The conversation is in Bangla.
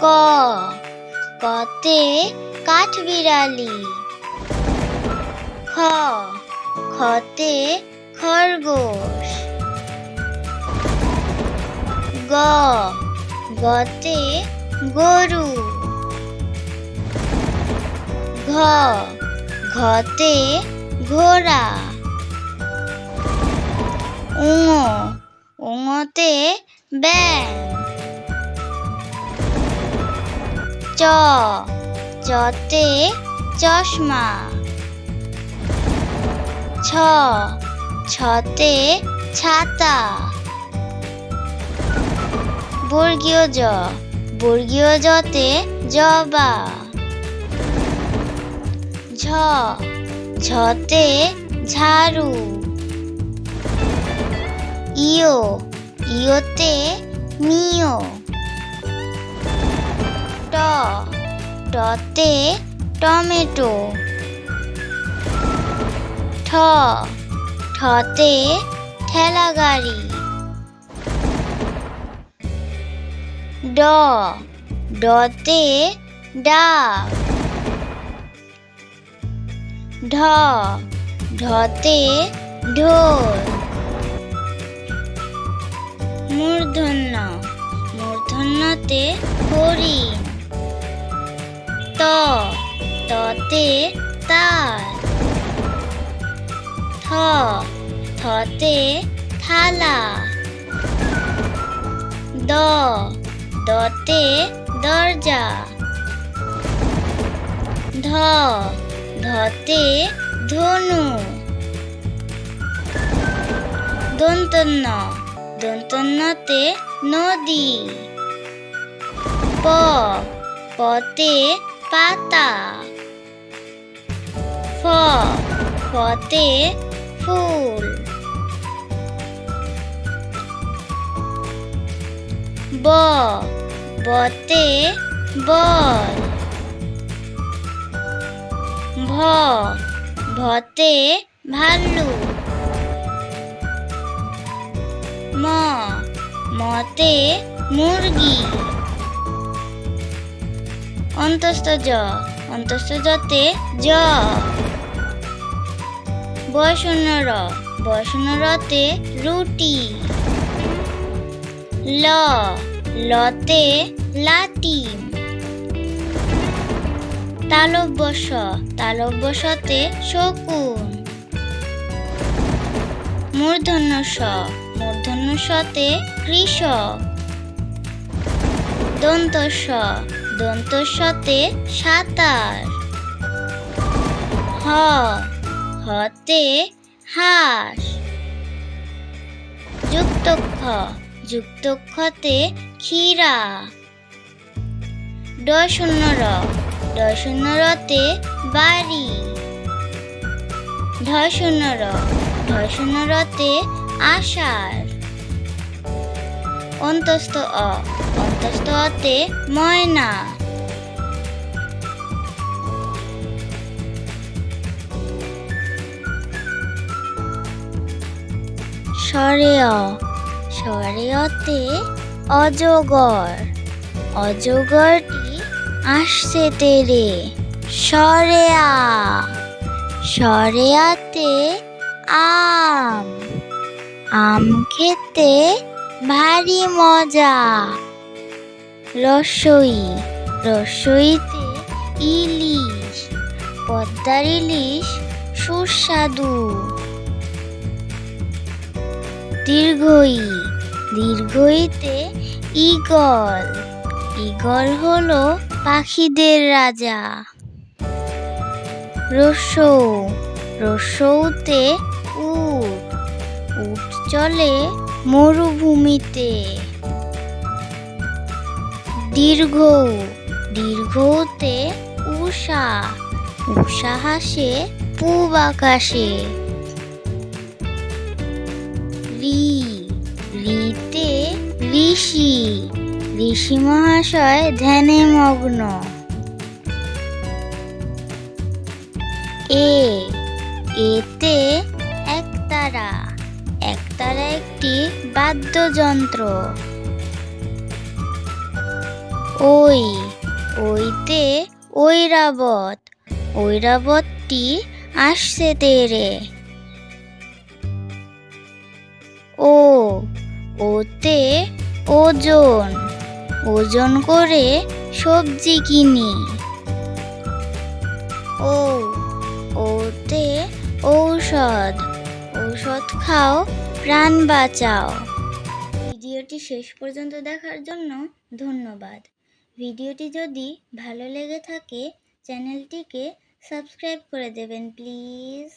ক। কতে কাঠবিড়ালি খ। খতে খরগোশ। গ। গতে গরু। ঘ। ঘতে ঘোড়া। উঙ। উঙতে ব্যাং চ। চতে চশমা। ছ। ছতে ছাতা। বর্গীয় জ। বর্গীয় জতে জবা। ঝ। ঝতে ঝাড়ু। ইও ইওতে মিও ট টতে টমেটো। ঠ। ঠতে ঠেলা গাড়ি ড। ডতে ডাক। ঢ। ঢতে ঢোল। মূর্ধন্য। মূর্ধন্যতে হরিণ। ত, ততে তার। থ, থতে থালা। দ, দতে দরজা। ধ, ধতে ধনু। দন্তন্য দন্তন্যতে নদী। প, পতে পাতা। ফ ফতে ফুল। ব বতে বল। ভ ভতে ভাল্লু। ম মতে মুরগি। অন্তস্থ জ অন্তস্থ জতে জ বয়শূন্য র। বয়শূন্য রতে রুটি। ল। লতে লাটিম তালব্যস। তালব্যসতে শকুন। মূর্ধন্য স মূর্ধন্য সতে কৃষক। দন্তস্ব দন্তস্বতে সাঁতার। হ, হতে হাঁস। যুক্তক্ষ যুক্তক্ষতে ক্ষীরা। ড শূন্য র ড রতে বাড়ি। ঢ শূন্য র ঢ রতে আষাঢ়। অন্তস্থ অ অতে ময়না অ স্বরে অজগর অজগরটি আসছে তেরে স্বরে আতে আম আম খেতে ভারী মজা রসই, রসইতে ইলিশ, পদ্মার ইলিশ সুস্বাদু। দীর্ঘই, দীর্ঘইতে ঈগল ঈগল হলো পাখিদের রাজা। রসৌ, রসৌতে উট উট চলে মরুভূমিতে। দীর্ঘ, দীর্ঘতে উষা উষা হাসে, পূব আকাশে। রি, রিতে ঋষি ঋষি মহাশয় ধ্যানে মগ্ন। এ, এতে একতারা একতারা একটি বাদ্যযন্ত্র। ওই, ওইতে ঐরাবত, ঐরাবতটি আসছে তেরে। ও, ওতে ওজন ওজন করে সবজি কিনি। ও, ওতে ঔষধ ঔষধ খাও, প্রাণ বাঁচাও। ভিডিওটি শেষ পর্যন্ত দেখার জন্য ধন্যবাদ। ভিডিওটি যদি ভালো লেগে থাকে চ্যানেলটিকে সাবস্ক্রাইব করে দেবেন প্লিজ।